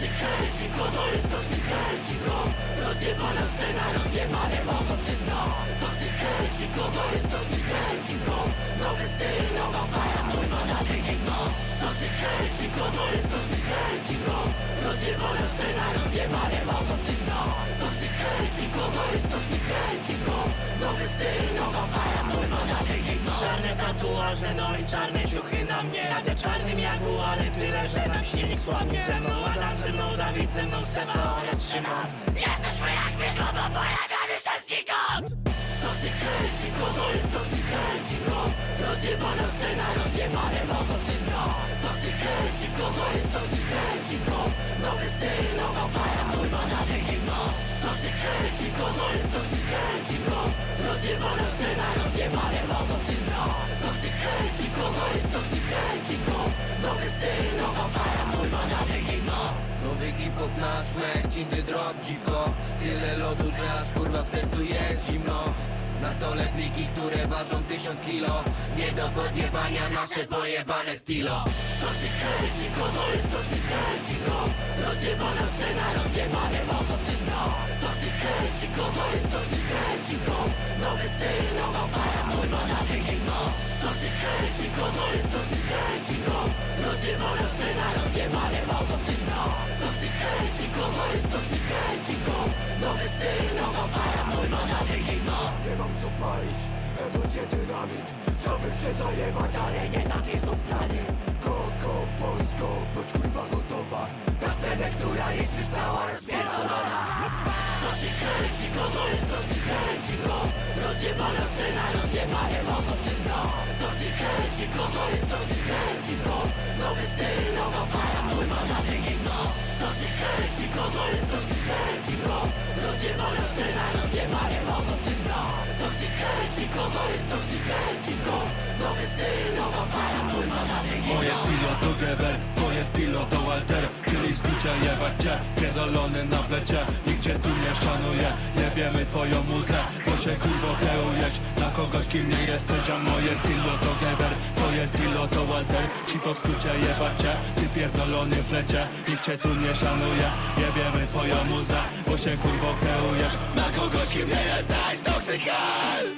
Dziwko to jest toxic hell, dziwko Rozjebana scena, rozjebane wokół wszystko Toxic hell, dziwko to jest toxic hell, dziwko Nowy styl, nowa fala, ma na piękno Toxic hell, dziwko to jest toxic hell, dziwko Rozjebana scena, rozjebane wokół wszystko Toxic hell, dziwko to jest toxic hell, dziwko Nowy styl, tatuaże, no i czarne ciuchy na mnie. Jadę czarnym jaguarem, tyle że nam silnik słabnie. Ze mną Adam, ze mną Dawid, ze mną Seba oraz Szymon. Jesteśmy jak widmo, bo pojawiamy się znikąd. Toxic dziwko, to jest toxic hell, dziwko Rozjebana scena, rozjebane wszystko. Toxic dziwko, to jest toxic hell, dziwko Nowy styl, nowa mój ma na piękno Toxic hell, dziwko, to jest toxic hell, dziwko toxic hell, dziwko Nowy styl, nowa fala, mój ma na piękno Nowy hip-hop na śmierć, inny drop dziwko. Tyle lodu, że aż kurwa w sercu jest zimno. Na stole pliki, które ważą tysiąc kilo. Nie do podjebania nasze pojebane stilo. Toxic hell, dziwko, to jest toxic hell, dziwko. Rozjebana scena, rozjebane wokół wszystko. Toxic hell, dziwko, to jest toxic hell, dziwko. Nowy styl, nowa fala, mój ma dziwko, to jest toxic hell, dziwko Rozjebana scena, rozjebane wokół wszystko Toxic hell, dziwko, to jest toxic hell, dziwko Nowy styl, nowa fala, mój ma na piękno Nie mam co palić, emocje dynamit Chciałbym się zajebać, ale nie takie są plany Koko, Polsko, bądź kurwa gotowa Na scenę, która jest już stała rozpierdolona Toxic hell, dziwko, to jest toxic hell, dziwko Rozjebana wszystko Dziwko, to jest hell, dziwko Nowy styl, nowa fala, mój ma na piękno Toxic hell, dziwko, to jest hell, dziwko Rozjebana scena, rozjebane wokół wszystko Toxic hell, dziwko, to jest hell, dziwko Nowy styl, nowa fala, mój ma na piękno Moje stilo to Geber, twoje stilo to Walter Czyli w skrócie jebać cię, pierdolony na plecie cię tu nie szanuje, jebiemy twoją muzę Bo się kurwo keujesz, na kogoś kim nie jesteś A moje stilo to Geber, twoje stilo to Walter Ci po w skrócie jebać cię, ty pierdolony w lecie Nikt cię tu nie szanuje, jebiemy twoją muzę Bo się kurwo keujesz, na kogoś kim nie jesteś, hell